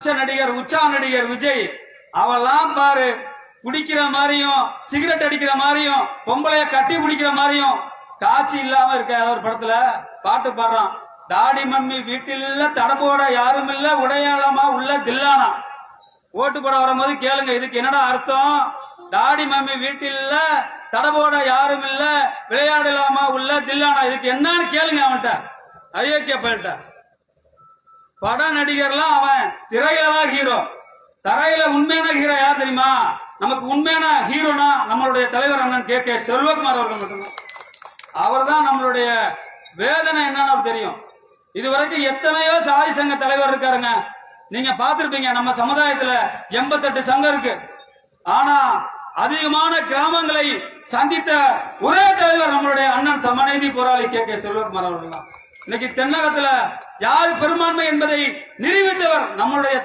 உச்ச நடிகர் உச்சா நடிகர் விஜய். அவெல்லாம் பாரு குடிக்கிற மாதிரியும் சிகரெட் அடிக்கிற மாதிரியும் பொம்பளைய கட்டி பிடிக்கிற மாதிரியும் காட்சி இல்லாம இருக்க ஒரு படத்துல பாட்டு பாடுறான். டாடி மம்மி வீட்டில் இல்ல தடபோட யாரும் இல்ல உடையாளமா உள்ள தில்லானா. ஓட்டு போட வரும்போது கேளுங்க இதுக்கு என்னடா அர்த்தம்? டாடி மம்மி வீட்டில் இல்ல தடபோட யாரும் இல்ல விளையாடலாமா உள்ள தில்லானா? இதுக்கு என்னன்னு கேளுங்க அவன்கிட்ட. அயோக்கிய பயில்கிட்ட பட நடிகர்லாம் அவன் திரையில தான் ஹீரோ தரையில உண்மையான ஹீரோ யார் தெரியுமா? நமக்கு உண்மையான ஹீரோனா நம்மளுடைய தலைவர் அண்ணன் கே. கே. செல்வகுமார் அவர்கள் மட்டும்தான். அவர் தான் நம்மளுடைய வேதனை என்னன்னு அவர் தெரியும். இதுவரைக்கும் எத்தனையோ சாதி சங்க தலைவர் இருக்காருங்க. நீங்க பார்த்திருப்பீங்க நம்ம சமுதாயத்துல எண்பத்தெட்டு சங்கம் இருக்கு. ஆனா அதிகமான கிராமங்களை சந்தித்த ஒரே தலைவர் நம்மளுடைய அண்ணன் சமநீதி போராளி கே. கே. செல்வகுமார் அவர்கள் தான் இன்னைக்கு தென்னகத்துல யார் பெரும்பான்மை என்பதை நிரூபித்தவர் நம்மளுடைய